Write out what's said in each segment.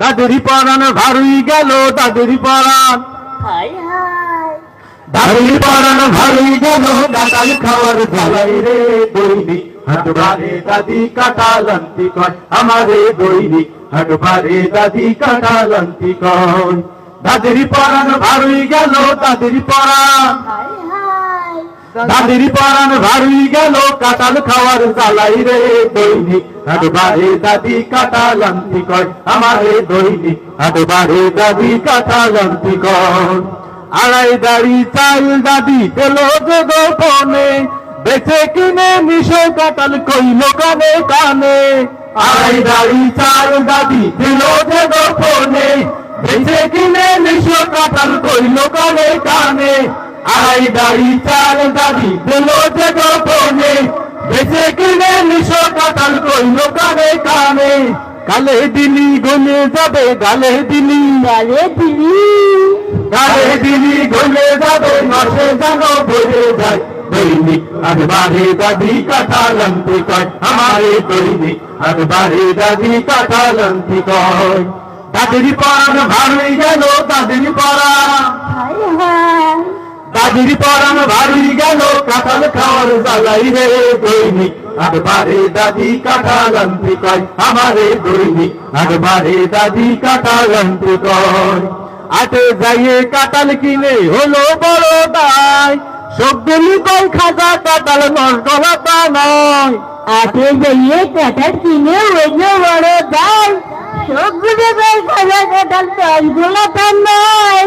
দাদেরি পরান ভারুই গেল দাদেরি পরান দাদেরি পরান ভারুই গেল কাঁঠাল খাওয়ার জ্বালাই রে দৈনিক হাট বারে দাদি কাটালন্তি কয় আমারে দৈনিক হাট বারে দাদি কাটালন্তি কয়। দাদেরি পরান ভারুই গেল দাদেরি পরান দাদির পরান ভারী গেল খাওয়ার জ্বালাই রে দাদি কাটালন্তি কয় দাদি আড়াই দাড়ি চাল দাদি পেল গোপনে বেছে কিনে মিশো কাটাল কইল কানে কানে। আড়াই দাড়ি চাল দাদি পেল যে গোপনে বেছে কিনে মিশো কাটাল কইল কানে কানে। আড়াই দাড়ি নিশো কালে দিলি গলে যাবে, গালে দিলি গালে দিলি। গালে দিলি গলে যাবে বলে যায়। দাদি দাদির পরাণ ভারী গেল হাই হাই দাদির পরান ভারী গেল, কাঁঠাল খাওয়ার জ্বালাই রে দৈনিক। একবারে দাদি কাঁঠাল কয়, আমারে দৈনিক। একবারে দাদি কাঁঠাল কয়, আটে যাইয়ে কাঁঠাল কিনে হলো বড় দায়। সবগুলি কই খাজা কাঁঠাল হতা নয়। আটে গিয়ে কাটার কিনে হইল বড় দাই সবগুলো গাই খাজা কাটাল চালগুলো তার নাই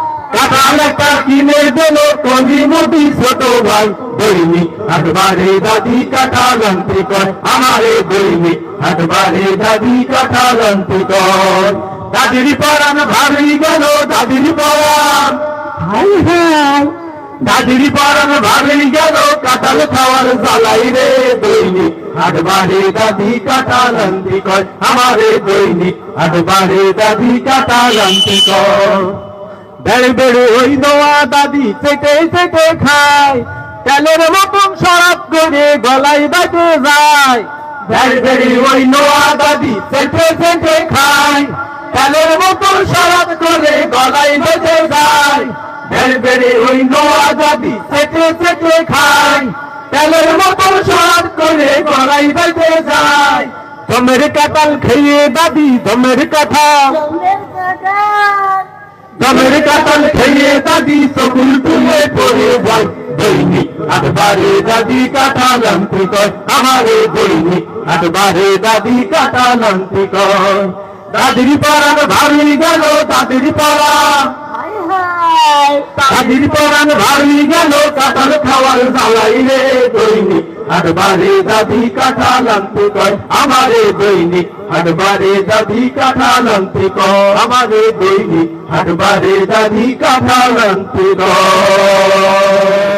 ছোট ভাই দাদির পরান ভারী গেল ভারী গেল কাঁঠাল খাওয়ার জ্বালাই রে দৈনিক একবারে দাদি কাঁঠাল আনতে কয় আমারে দৈনিক একবারে দাদি কয় বেড়ে বেড়ে ওই দোয়া দাদি চেটে চেটে খায়। তেলের মতন সরাব করে গলায় বাজে যায়। বেড়ে বেড়ে ওই নোয়া দাদি চেটে চেটে খায়। তেলের মতন সরাব করে গলায় বেজে যায়। বেড়ে বেড়ে ওই নোয়া দাদি চেটে চেটে খায়। তেলের মতন সরাব করে গলায় যায়। দমের কাতাল খেয়ে দাদি দমের কাঁঠাল। জমের কাটার দমের কাতাল খেয়ে দাদি সকুল তুলে পড়ে যায় দৈনিক একবারে দাদি আনতে কয় আমারে দৈনিক একবারে দাদি দাদির পরান ভারী গেল দাদির হাই দাদির পরান ভারী গেল কাঁঠাল খাওয়ার জ্বালাই রে দৈনিক একবারে দাবি কাঁঠাল আনতে কয় আমারে দৈনিক হাটবারে দাবি কাঁঠাল আনতে কয় আমারে দৈনিক হাটবারে দাবি কাঁঠাল আনতে কয়